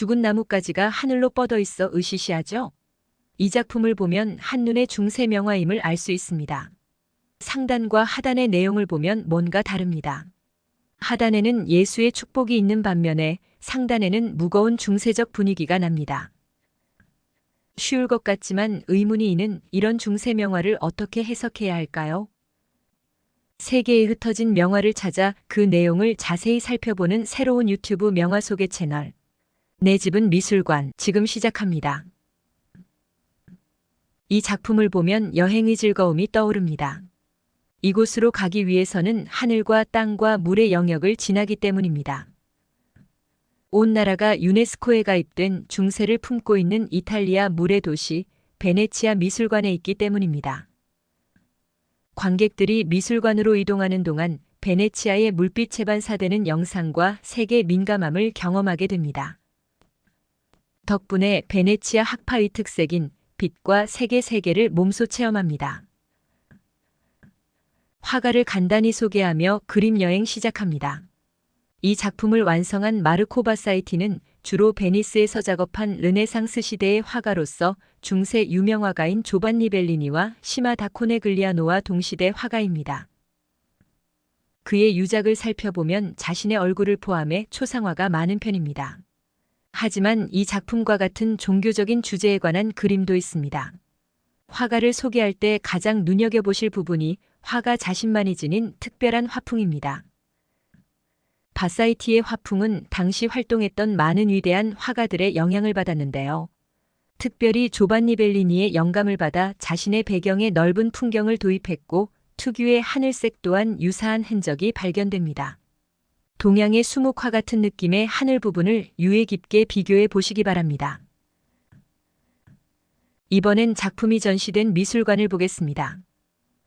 죽은 나뭇가지가 하늘로 뻗어 있어 으시시하죠? 이 작품을 보면 한눈에 중세 명화임을 알 수 있습니다. 상단과 하단의 내용을 보면 뭔가 다릅니다. 하단에는 예수의 축복이 있는 반면에 상단에는 무거운 중세적 분위기가 납니다. 쉬울 것 같지만 의문이 있는 이런 중세 명화를 어떻게 해석해야 할까요? 세계에 흩어진 명화를 찾아 그 내용을 자세히 살펴보는 새로운 유튜브 명화 소개 채널. 내 집은 미술관 지금 시작합니다. 이 작품을 보면 여행의 즐거움이 떠오릅니다. 이곳으로 가기 위해서는 하늘과 땅과 물의 영역을 지나기 때문입니다. 온 나라가 유네스코에 가입된 중세를 품고 있는 이탈리아 물의 도시 베네치아 미술관에 있기 때문입니다. 관객들이 미술관으로 이동하는 동안 베네치아의 물빛에 반사되는 영상과 색의 민감함을 경험하게 됩니다. 덕분에 베네치아 학파의 특색인 빛과 색의 세계를 몸소 체험합니다. 화가를 간단히 소개하며 그림 여행 시작합니다. 이 작품을 완성한 마르코 바사이티는 주로 베니스에서 작업한 르네상스 시대의 화가로서 중세 유명 화가인 조반니 벨리니와 시마 다코네 글리아노와 동시대 화가입니다. 그의 유작을 살펴보면 자신의 얼굴을 포함해 초상화가 많은 편입니다. 하지만 이 작품과 같은 종교적인 주제에 관한 그림도 있습니다. 화가를 소개할 때 가장 눈여겨보실 부분이 화가 자신만이 지닌 특별한 화풍입니다. 바사이티의 화풍은 당시 활동했던 많은 위대한 화가들의 영향을 받았는데요. 특별히 조반니 벨리니의 영감을 받아 자신의 배경에 넓은 풍경을 도입했고 특유의 하늘색 또한 유사한 흔적이 발견됩니다. 동양의 수묵화 같은 느낌의 하늘 부분을 유해 깊게 비교해 보시기 바랍니다. 이번엔 작품이 전시된 미술관을 보겠습니다.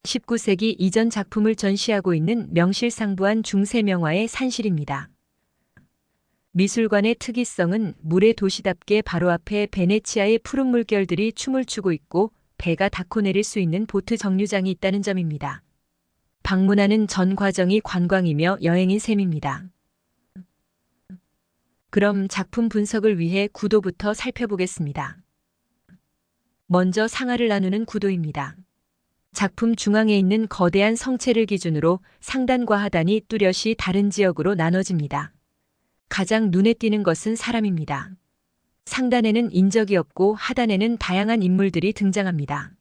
19세기 이전 작품을 전시하고 있는 명실상부한 중세명화의 산실입니다. 미술관의 특이성은 물의 도시답게 바로 앞에 베네치아의 푸른 물결들이 춤을 추고 있고 배가 닿고 내릴 수 있는 보트 정류장이 있다는 점입니다. 방문하는 전 과정이 관광이며 여행인 셈입니다. 그럼 작품 분석을 위해 구도부터 살펴보겠습니다. 먼저 상하를 나누는 구도입니다. 작품 중앙에 있는 거대한 성체를 기준으로 상단과 하단이 뚜렷이 다른 지역으로 나눠집니다. 가장 눈에 띄는 것은 사람입니다. 상단에는 인적이 없고 하단에는 다양한 인물들이 등장합니다.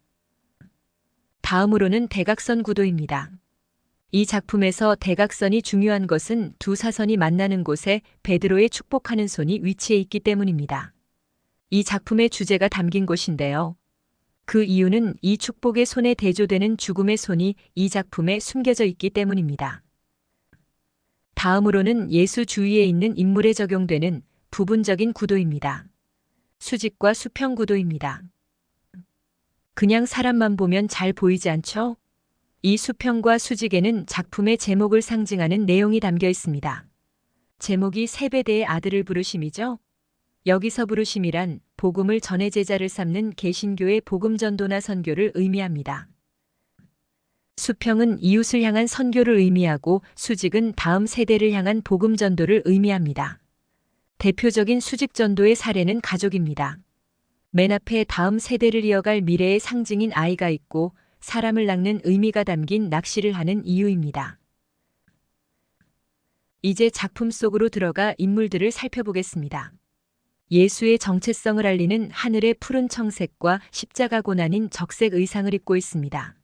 다음으로는 대각선 구도입니다. 이 작품에서 대각선이 중요한 것은 두 사선이 만나는 곳에 베드로의 축복하는 손이 위치해 있기 때문입니다. 이 작품의 주제가 담긴 곳인데요. 그 이유는 이 축복의 손에 대조되는 죽음의 손이 이 작품에 숨겨져 있기 때문입니다. 다음으로는 예수 주위에 있는 인물에 적용되는 부분적인 구도입니다. 수직과 수평 구도입니다. 그냥 사람만 보면 잘 보이지 않죠? 이 수평과 수직에는 작품의 제목을 상징하는 내용이 담겨 있습니다. 제목이 세배대의 아들을 부르심이죠? 여기서 부르심이란 복음을 전해 제자를 삼는 개신교의 복음 전도나 선교를 의미합니다. 수평은 이웃을 향한 선교를 의미하고 수직은 다음 세대를 향한 복음 전도를 의미합니다. 대표적인 수직 전도의 사례는 가족입니다. 맨 앞에 다음 세대를 이어갈 미래의 상징인 아이가 있고 사람을 낚는 의미가 담긴 낚시를 하는 이유입니다. 이제 작품 속으로 들어가 인물들을 살펴보겠습니다. 예수의 정체성을 알리는 하늘의 푸른 청색과 십자가 고난인 적색 의상을 입고 있습니다.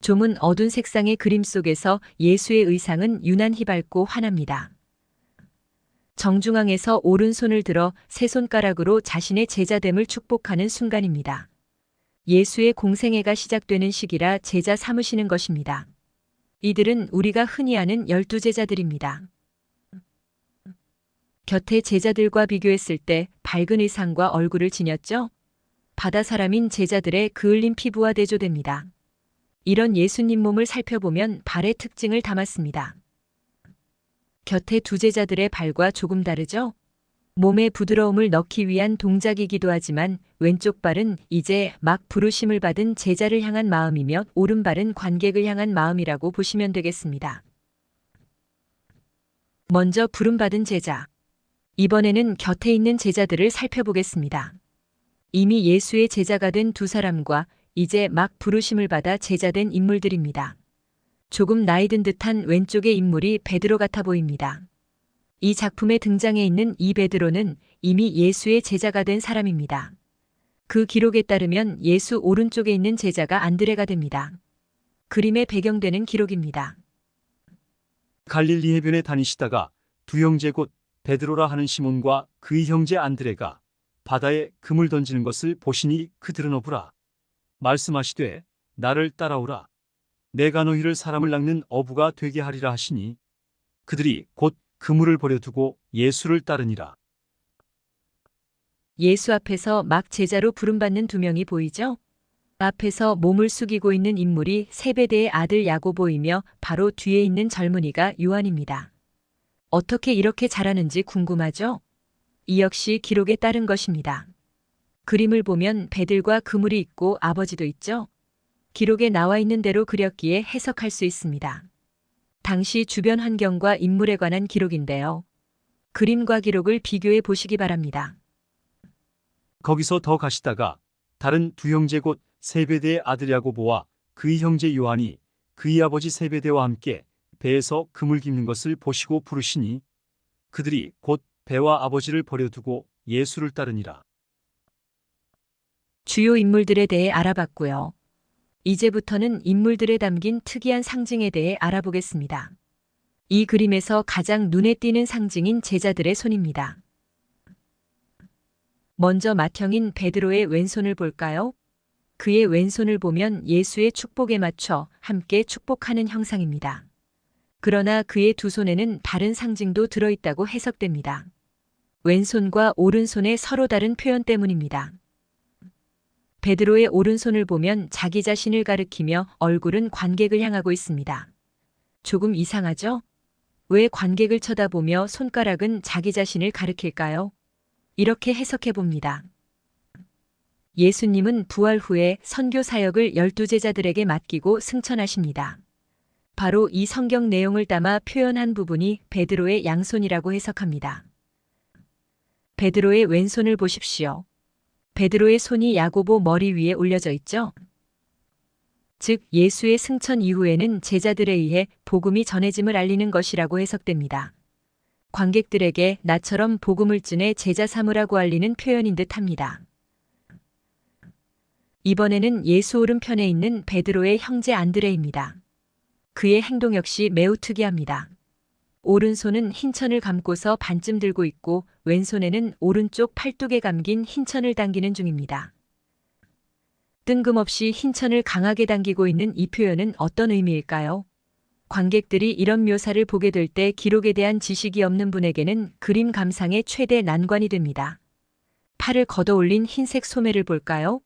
좀은 어두운 색상의 그림 속에서 예수의 의상은 유난히 밝고 환합니다. 정중앙에서 오른손을 들어 세 손가락으로 자신의 제자됨을 축복하는 순간입니다. 예수의 공생애가 시작되는 시기라 제자 삼으시는 것입니다. 이들은 우리가 흔히 아는 열두 제자들입니다. 곁에 제자들과 비교했을 때 밝은 의상과 얼굴을 지녔죠? 바다 사람인 제자들의 그을린 피부와 대조됩니다. 이런 예수님 몸을 살펴보면 발의 특징을 담았습니다. 곁에 두 제자들의 발과 조금 다르죠? 몸의 부드러움을 넣기 위한 동작이기도 하지만 왼쪽 발은 이제 막 부르심을 받은 제자를 향한 마음이며 오른발은 관객을 향한 마음이라고 보시면 되겠습니다. 먼저 부름받은 제자. 이번에는 곁에 있는 제자들을 살펴보겠습니다. 이미 예수의 제자가 된 두 사람과 이제 막 부르심을 받아 제자된 인물들입니다. 조금 나이 든 듯한 왼쪽의 인물이 베드로 같아 보입니다. 이 작품에 등장해 있는 이 베드로는 이미 예수의 제자가 된 사람입니다. 그 기록에 따르면 예수 오른쪽에 있는 제자가 안드레가 됩니다. 그림에 배경되는 기록입니다. 갈릴리 해변에 다니시다가 두 형제 곧 베드로라 하는 시몬과 그의 형제 안드레가 바다에 금을 던지는 것을 보시니 그들은 어부라. 말씀하시되 나를 따라오라. 내가 너희를 사람을 낚는 어부가 되게 하리라 하시니 그들이 곧 그물을 버려두고 예수를 따르니라. 예수 앞에서 막 제자로 부름받는 두 명이 보이죠? 앞에서 몸을 숙이고 있는 인물이 세베대의 아들 야고보이며 바로 뒤에 있는 젊은이가 요한입니다. 어떻게 이렇게 잘하는지 궁금하죠? 이 역시 기록에 따른 것입니다. 그림을 보면 배들과 그물이 있고 아버지도 있죠? 기록에 나와 있는 대로 그렸기에 해석할 수 있습니다. 당시 주변 환경과 인물에 관한 기록인데요. 그림과 기록을 비교해 보시기 바랍니다. 거기서 더 가시다가 다른 두 형제 곧 세베대의 아들 야고보와 그의 형제 요한이 그의 아버지 세베대와 함께 배에서 그물 깁는 것을 보시고 부르시니 그들이 곧 배와 아버지를 버려두고 예수를 따르니라. 주요 인물들에 대해 알아봤고요. 이제부터는 인물들에 담긴 특이한 상징에 대해 알아보겠습니다. 이 그림에서 가장 눈에 띄는 상징인 제자들의 손입니다. 먼저 맏형인 베드로의 왼손을 볼까요? 그의 왼손을 보면 예수의 축복에 맞춰 함께 축복하는 형상입니다. 그러나 그의 두 손에는 다른 상징도 들어있다고 해석됩니다. 왼손과 오른손의 서로 다른 표현 때문입니다. 베드로의 오른손을 보면 자기 자신을 가리키며 얼굴은 관객을 향하고 있습니다. 조금 이상하죠? 왜 관객을 쳐다보며 손가락은 자기 자신을 가리킬까요? 이렇게 해석해 봅니다. 예수님은 부활 후에 선교 사역을 열두 제자들에게 맡기고 승천하십니다. 바로 이 성경 내용을 담아 표현한 부분이 베드로의 양손이라고 해석합니다. 베드로의 왼손을 보십시오. 베드로의 손이 야고보 머리 위에 올려져 있죠? 즉 예수의 승천 이후에는 제자들에 의해 복음이 전해짐을 알리는 것이라고 해석됩니다. 관객들에게 나처럼 복음을 전해 제자 삼으라고 알리는 표현인 듯 합니다. 이번에는 예수 오른편에 있는 베드로의 형제 안드레입니다. 그의 행동 역시 매우 특이합니다. 오른손은 흰 천을 감고서 반쯤 들고 있고 왼손에는 오른쪽 팔뚝에 감긴 흰 천을 당기는 중입니다. 뜬금없이 흰 천을 강하게 당기고 있는 이 표현은 어떤 의미일까요? 관객들이 이런 묘사를 보게 될 때 기록에 대한 지식이 없는 분에게는 그림 감상의 최대 난관이 됩니다. 팔을 걷어 올린 흰색 소매를 볼까요?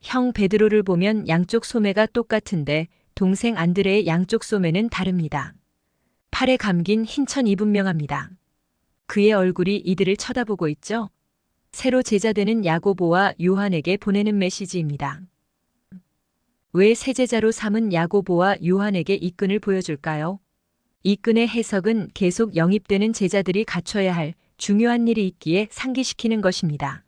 형 베드로를 보면 양쪽 소매가 똑같은데 동생 안드레의 양쪽 소매는 다릅니다. 팔에 감긴 흰천 이 분명합니다. 그의 얼굴이 이들을 쳐다보고 있죠? 새로 제자되는 야고보와 요한에게 보내는 메시지입니다. 왜 세제자로 삼은 야고보와 요한에게 이 끈을 보여줄까요? 이 끈의 해석은 계속 영입되는 제자들이 갖춰야 할 중요한 일이 있기에 상기시키는 것입니다.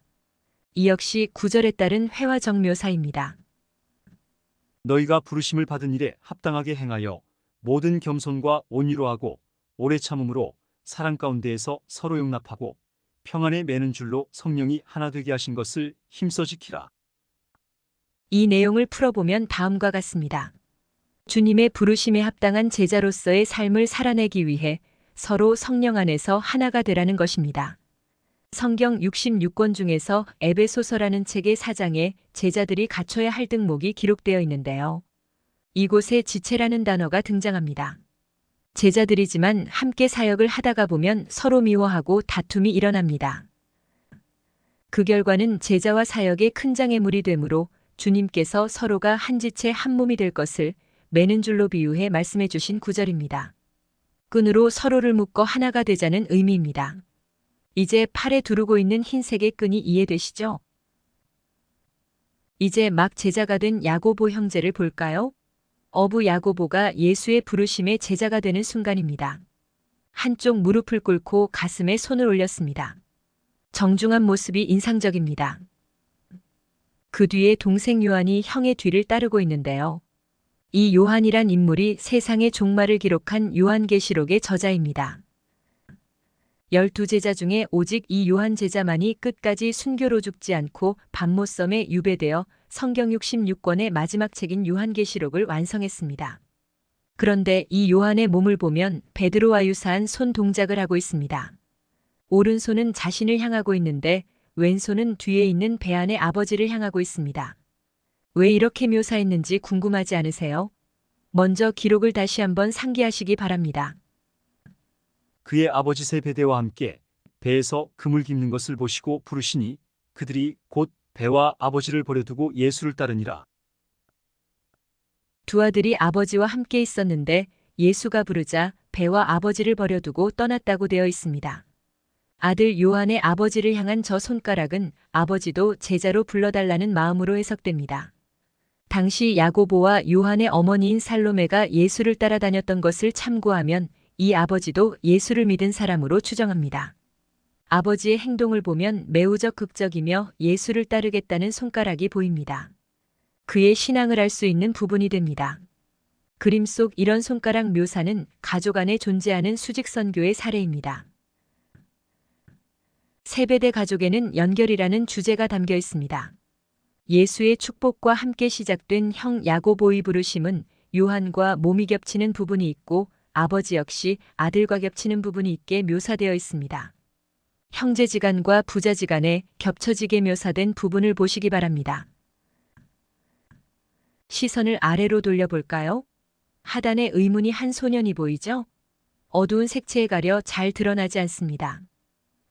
이 역시 구절에 따른 회화적 묘사입니다. 너희가 부르심을 받은 일에 합당하게 행하여 모든 겸손과 온유로 하고 오래 참음으로 사랑 가운데에서 서로 용납하고 평안에 매는 줄로 성령이 하나 되게 하신 것을 힘써 지키라. 이 내용을 풀어보면 다음과 같습니다. 주님의 부르심에 합당한 제자로서의 삶을 살아내기 위해 서로 성령 안에서 하나가 되라는 것입니다. 성경 66권 중에서 에베소서라는 책의 사장에 제자들이 갖춰야 할 등목이 기록되어 있는데요. 이곳에 지체라는 단어가 등장합니다. 제자들이지만 함께 사역을 하다가 보면 서로 미워하고 다툼이 일어납니다. 그 결과는 제자와 사역의 큰 장애물이 되므로 주님께서 서로가 한 지체 한 몸이 될 것을 매는 줄로 비유해 말씀해 주신 구절입니다. 끈으로 서로를 묶어 하나가 되자는 의미입니다. 이제 팔에 두르고 있는 흰색의 끈이 이해되시죠? 이제 막 제자가 된 야고보 형제를 볼까요? 어부 야고보가 예수의 부르심의 제자가 되는 순간입니다. 한쪽 무릎을 꿇고 가슴에 손을 올렸습니다. 정중한 모습이 인상적입니다. 그 뒤에 동생 요한이 형의 뒤를 따르고 있는데요. 이 요한이란 인물이 세상의 종말을 기록한 요한계시록의 저자입니다. 열두 제자 중에 오직 이 요한 제자만이 끝까지 순교로 죽지 않고 밤모섬에 유배되어 성경 66권의 마지막 책인 요한계시록을 완성했습니다. 그런데 이 요한의 몸을 보면 베드로와 유사한 손 동작을 하고 있습니다. 오른손은 자신을 향하고 있는데 왼손은 뒤에 있는 배 안의 아버지를 향하고 있습니다. 왜 이렇게 묘사했는지 궁금하지 않으세요? 먼저 기록을 다시 한번 상기하시기 바랍니다. 그의 아버지 세베대와 함께 배에서 금을 깁는 것을 보시고 부르시니 그들이 곧 배와 아버지를 버려두고 예수를 따르니라. 두 아들이 아버지와 함께 있었는데 예수가 부르자 배와 아버지를 버려두고 떠났다고 되어 있습니다. 아들 요한의 아버지를 향한 저 손가락은 아버지도 제자로 불러달라는 마음으로 해석됩니다. 당시 야고보와 요한의 어머니인 살로메가 예수를 따라다녔던 것을 참고하면 이 아버지도 예수를 믿은 사람으로 추정합니다. 아버지의 행동을 보면 매우 적극적이며 예수를 따르겠다는 손가락이 보입니다. 그의 신앙을 알 수 있는 부분이 됩니다. 그림 속 이런 손가락 묘사는 가족 안에 존재하는 수직선교의 사례입니다. 세배대 가족에는 연결이라는 주제가 담겨 있습니다. 예수의 축복과 함께 시작된 형 야고보의 부르심은 요한과 몸이 겹치는 부분이 있고 아버지 역시 아들과 겹치는 부분이 있게 묘사되어 있습니다. 형제지간과 부자지간에 겹쳐지게 묘사된 부분을 보시기 바랍니다. 시선을 아래로 돌려볼까요? 하단에 의문이 한 소년이 보이죠? 어두운 색채에 가려 잘 드러나지 않습니다.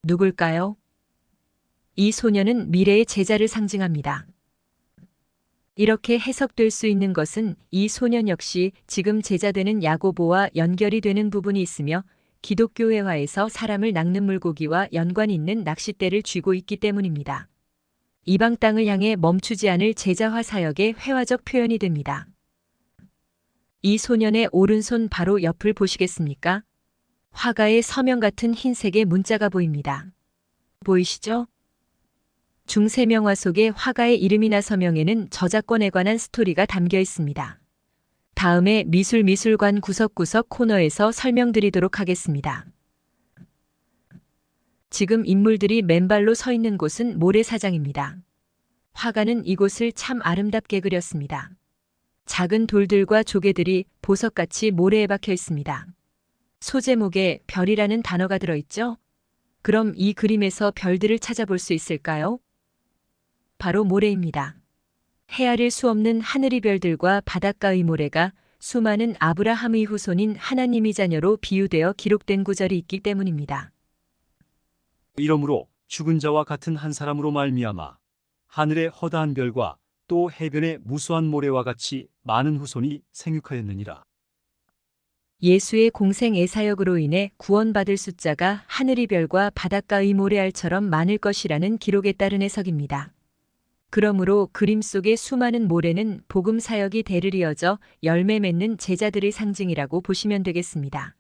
누굴까요? 이 소년은 미래의 제자를 상징합니다. 이렇게 해석될 수 있는 것은 이 소년 역시 지금 제자되는 야고보와 연결이 되는 부분이 있으며 기독교 회화에서 사람을 낚는 물고기와 연관 있는 낚싯대를 쥐고 있기 때문입니다. 이방 땅을 향해 멈추지 않을 제자화 사역의 회화적 표현이 됩니다. 이 소년의 오른손 바로 옆을 보시겠습니까? 화가의 서명 같은 흰색의 문자가 보입니다. 보이시죠? 중세명화 속의 화가의 이름이나 서명에는 저작권에 관한 스토리가 담겨 있습니다. 다음에 미술 미술관 구석구석 코너에서 설명드리도록 하겠습니다. 지금 인물들이 맨발로 서 있는 곳은 모래사장입니다. 화가는 이곳을 참 아름답게 그렸습니다. 작은 돌들과 조개들이 보석같이 모래에 박혀 있습니다. 소제목에 별이라는 단어가 들어있죠? 그럼 이 그림에서 별들을 찾아볼 수 있을까요? 바로 모래입니다. 헤아릴 수 없는 하늘의 별들과 바닷가의 모래가 수많은 아브라함의 후손인 하나님의 자녀로 비유되어 기록된 구절이 있기 때문입니다. 이러므로 죽은 자와 같은 한 사람으로 말미암아 하늘의 허다한 별과 또 해변의 무수한 모래와 같이 많은 후손이 생육하였느니라. 예수의 공생 애사역으로 인해 구원받을 숫자가 하늘의 별과 바닷가의 모래알처럼 많을 것이라는 기록에 따른 해석입니다. 그러므로 그림 속의 수많은 모래는 복음 사역이 대를 이어져 열매 맺는 제자들의 상징이라고 보시면 되겠습니다.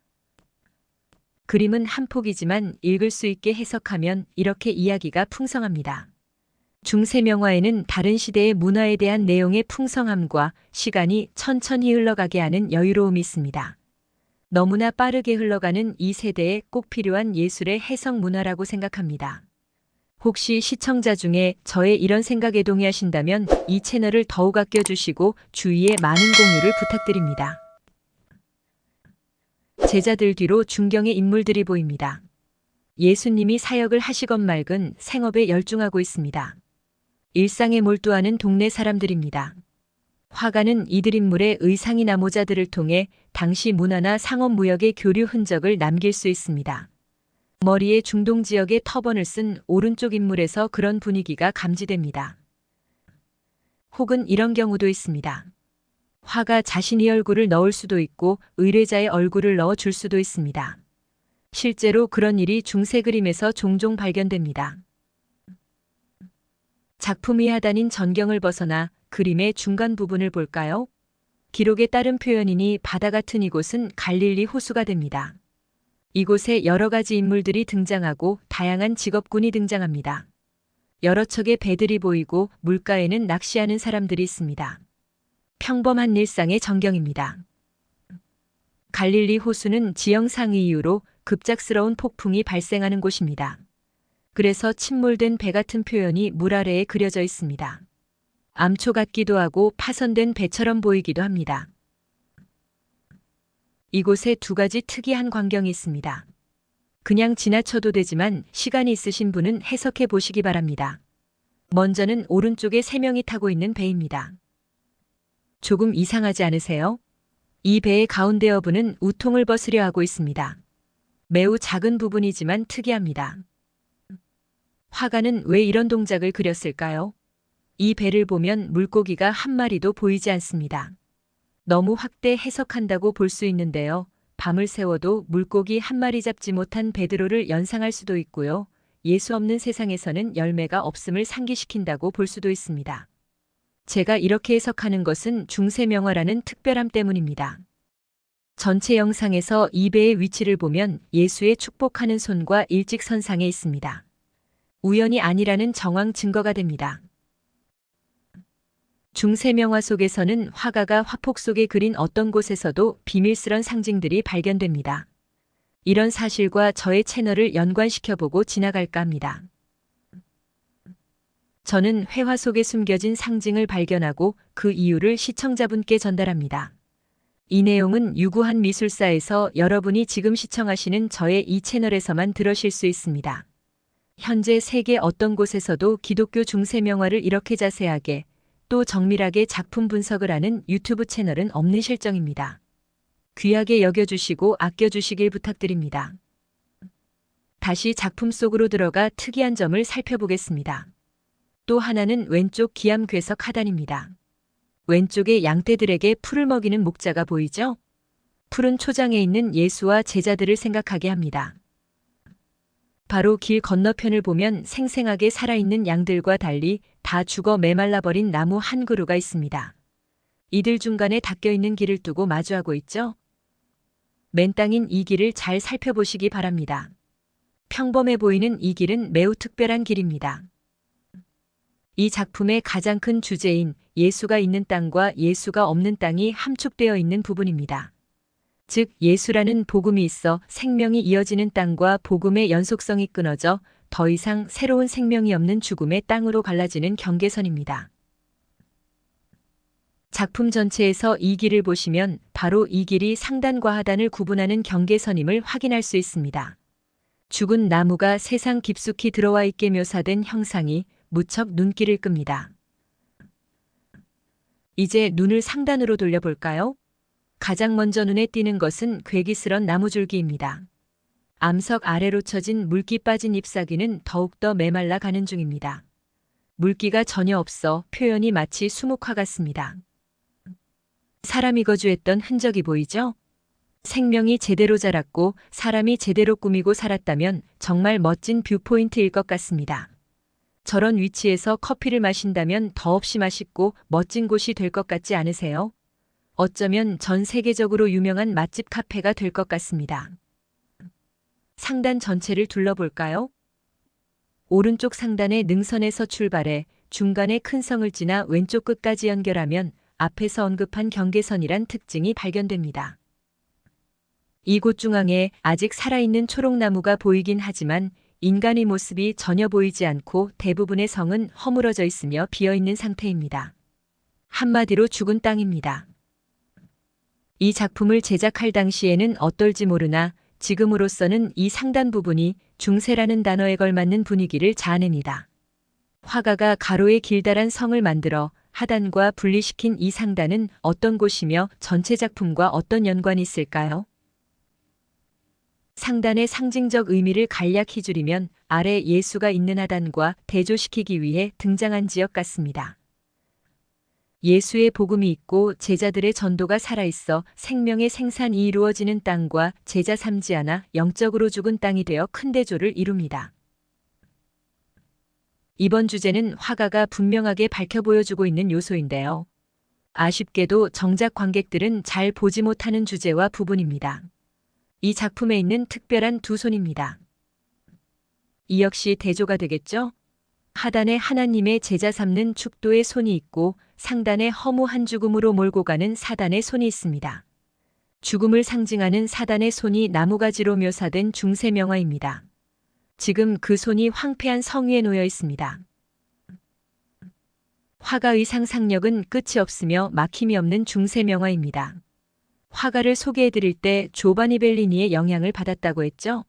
그림은 한 폭이지만 읽을 수 있게 해석하면 이렇게 이야기가 풍성합니다. 중세명화에는 다른 시대의 문화에 대한 내용의 풍성함과 시간이 천천히 흘러가게 하는 여유로움이 있습니다. 너무나 빠르게 흘러가는 이 세대에 꼭 필요한 예술의 해석 문화라고 생각합니다. 혹시 시청자 중에 저의 이런 생각에 동의하신다면 이 채널을 더욱 아껴주시고 주위에 많은 공유를 부탁드립니다. 제자들 뒤로 중경의 인물들이 보입니다. 예수님이 사역을 하시건 말건 생업에 열중하고 있습니다. 일상에 몰두하는 동네 사람들입니다. 화가는 이들 인물의 의상이나 모자들을 통해 당시 문화나 상업 무역의 교류 흔적을 남길 수 있습니다. 머리에 중동 지역의 터번을 쓴 오른쪽 인물에서 그런 분위기가 감지됩니다. 혹은 이런 경우도 있습니다. 화가 자신의 얼굴을 넣을 수도 있고 의뢰자의 얼굴을 넣어 줄 수도 있습니다. 실제로 그런 일이 중세 그림에서 종종 발견됩니다. 작품이 하단인 전경을 벗어나 그림의 중간 부분을 볼까요? 기록에 따른 표현이니 바다 같은 이곳은 갈릴리 호수가 됩니다. 이곳에 여러 가지 인물들이 등장하고 다양한 직업군이 등장합니다. 여러 척의 배들이 보이고 물가에는 낚시하는 사람들이 있습니다. 평범한 일상의 전경입니다. 갈릴리 호수는 지형상의 이유로 급작스러운 폭풍이 발생하는 곳입니다. 그래서 침몰된 배 같은 표현이 물 아래에 그려져 있습니다. 암초 같기도 하고 파손된 배처럼 보이기도 합니다. 이곳에 두 가지 특이한 광경이 있습니다. 그냥 지나쳐도 되지만 시간이 있으신 분은 해석해 보시기 바랍니다. 먼저는 오른쪽에 세 명이 타고 있는 배입니다. 조금 이상하지 않으세요? 이 배의 가운데 어부는 우통을 벗으려 하고 있습니다. 매우 작은 부분이지만 특이합니다. 화가는 왜 이런 동작을 그렸을까요? 이 배를 보면 물고기가 한 마리도 보이지 않습니다. 너무 확대 해석한다고 볼 수 있는데요. 밤을 새워도 물고기 한 마리 잡지 못한 베드로를 연상할 수도 있고요. 예수 없는 세상에서는 열매가 없음을 상기시킨다고 볼 수도 있습니다. 제가 이렇게 해석하는 것은 중세명화라는 특별함 때문입니다. 전체 영상에서 이 배의 위치를 보면 예수의 축복하는 손과 일직선상에 있습니다. 우연이 아니라는 정황 증거가 됩니다. 중세명화 속에서는 화가가 화폭 속에 그린 어떤 곳에서도 비밀스런 상징들이 발견됩니다. 이런 사실과 저의 채널을 연관시켜보고 지나갈까 합니다. 저는 회화 속에 숨겨진 상징을 발견하고 그 이유를 시청자분께 전달합니다. 이 내용은 유구한 미술사에서 여러분이 지금 시청하시는 저의 이 채널에서만 들으실 수 있습니다. 현재 세계 어떤 곳에서도 기독교 중세명화를 이렇게 자세하게 또 정밀하게 작품 분석을 하는 유튜브 채널은 없는 실정입니다. 귀하게 여겨주시고 아껴주시길 부탁드립니다. 다시 작품 속으로 들어가 특이한 점을 살펴보겠습니다. 또 하나는 왼쪽 기암 괴석 하단입니다. 왼쪽에 양떼들에게 풀을 먹이는 목자가 보이죠? 풀은 초장에 있는 예수와 제자들을 생각하게 합니다. 바로 길 건너편을 보면 생생하게 살아있는 양들과 달리 다 죽어 메말라버린 나무 한 그루가 있습니다. 이들 중간에 닦여 있는 길을 두고 마주하고 있죠? 맨 땅인 이 길을 잘 살펴보시기 바랍니다. 평범해 보이는 이 길은 매우 특별한 길입니다. 이 작품의 가장 큰 주제인 예수가 있는 땅과 예수가 없는 땅이 함축되어 있는 부분입니다. 즉 예수라는 복음이 있어 생명이 이어지는 땅과 복음의 연속성이 끊어져 더 이상 새로운 생명이 없는 죽음의 땅으로 갈라지는 경계선입니다. 작품 전체에서 이 길을 보시면 바로 이 길이 상단과 하단을 구분하는 경계선임을 확인할 수 있습니다. 죽은 나무가 세상 깊숙이 들어와 있게 묘사된 형상이 무척 눈길을 끕니다. 이제 눈을 상단으로 돌려볼까요? 가장 먼저 눈에 띄는 것은 괴기스런 나무줄기입니다. 암석 아래로 쳐진 물기 빠진 잎사귀는 더욱더 메말라 가는 중입니다. 물기가 전혀 없어 표현이 마치 수묵화 같습니다. 사람이 거주했던 흔적이 보이죠? 생명이 제대로 자랐고 사람이 제대로 꾸미고 살았다면 정말 멋진 뷰포인트일 것 같습니다. 저런 위치에서 커피를 마신다면 더없이 맛있고 멋진 곳이 될 것 같지 않으세요? 어쩌면 전 세계적으로 유명한 맛집 카페가 될 것 같습니다. 상단 전체를 둘러볼까요? 오른쪽 상단의 능선에서 출발해 중간에 큰 성을 지나 왼쪽 끝까지 연결하면 앞에서 언급한 경계선이란 특징이 발견됩니다. 이곳 중앙에 아직 살아있는 초록나무가 보이긴 하지만 인간의 모습이 전혀 보이지 않고 대부분의 성은 허물어져 있으며 비어 있는 상태입니다. 한마디로 죽은 땅입니다. 이 작품을 제작할 당시에는 어떨지 모르나 지금으로서는 이 상단 부분이 중세라는 단어에 걸맞는 분위기를 자아냅니다. 화가가 가로의 길다란 성을 만들어 하단과 분리시킨 이 상단은 어떤 곳이며 전체 작품과 어떤 연관이 있을까요? 상단의 상징적 의미를 간략히 줄이면 아래 예수가 있는 하단과 대조시키기 위해 등장한 지역 같습니다. 예수의 복음이 있고 제자들의 전도가 살아있어 생명의 생산이 이루어지는 땅과 제자 삼지 않아 영적으로 죽은 땅이 되어 큰 대조를 이룹니다. 이번 주제는 화가가 분명하게 밝혀 보여주고 있는 요소인데요. 아쉽게도 정작 관객들은 잘 보지 못하는 주제와 부분입니다. 이 작품에 있는 특별한 두 손입니다. 이 역시 대조가 되겠죠? 하단에 하나님의 제자 삼는 축도의 손이 있고 상단에 허무 한 죽음으로 몰고 가는 사단의 손이 있습니다. 죽음을 상징하는 사단의 손이 나무가지로 묘사된 중세명화입니다. 지금 그 손이 황폐한 성 위에 놓여 있습니다. 화가의 상상력은 끝이 없으며 막힘이 없는 중세명화입니다. 화가를 소개해드릴 때 조바니 벨리니의 영향을 받았다고 했죠?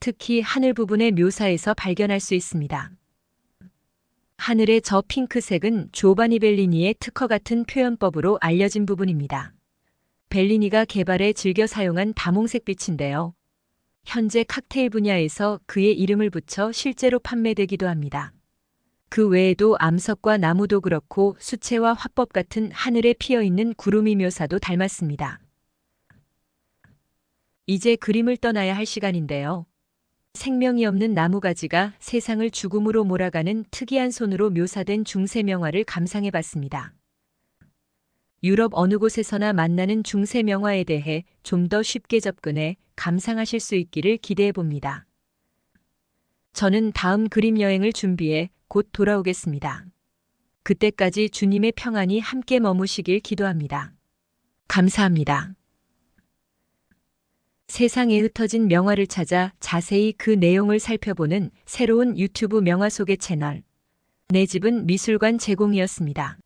특히 하늘 부분의 묘사에서 발견할 수 있습니다. 하늘의 저 핑크색은 조바니 벨리니의 특허 같은 표현법으로 알려진 부분입니다. 벨리니가 개발해 즐겨 사용한 다몽색 빛인데요. 현재 칵테일 분야에서 그의 이름을 붙여 실제로 판매되기도 합니다. 그 외에도 암석과 나무도 그렇고 수채화 화법 같은 하늘에 피어 있는 구름이 묘사도 닮았습니다. 이제 그림을 떠나야 할 시간인데요. 생명이 없는 나무가지가 세상을 죽음으로 몰아가는 특이한 손으로 묘사된 중세 명화를 감상해 봤습니다. 유럽 어느 곳에서나 만나는 중세 명화에 대해 좀 더 쉽게 접근해 감상하실 수 있기를 기대해 봅니다. 저는 다음 그림 여행을 준비해 곧 돌아오겠습니다. 그때까지 주님의 평안이 함께 머무시길 기도합니다. 감사합니다. 세상에 흩어진 명화를 찾아 자세히 그 내용을 살펴보는 새로운 유튜브 명화 속의 채널. 내 집은 미술관 제공이었습니다.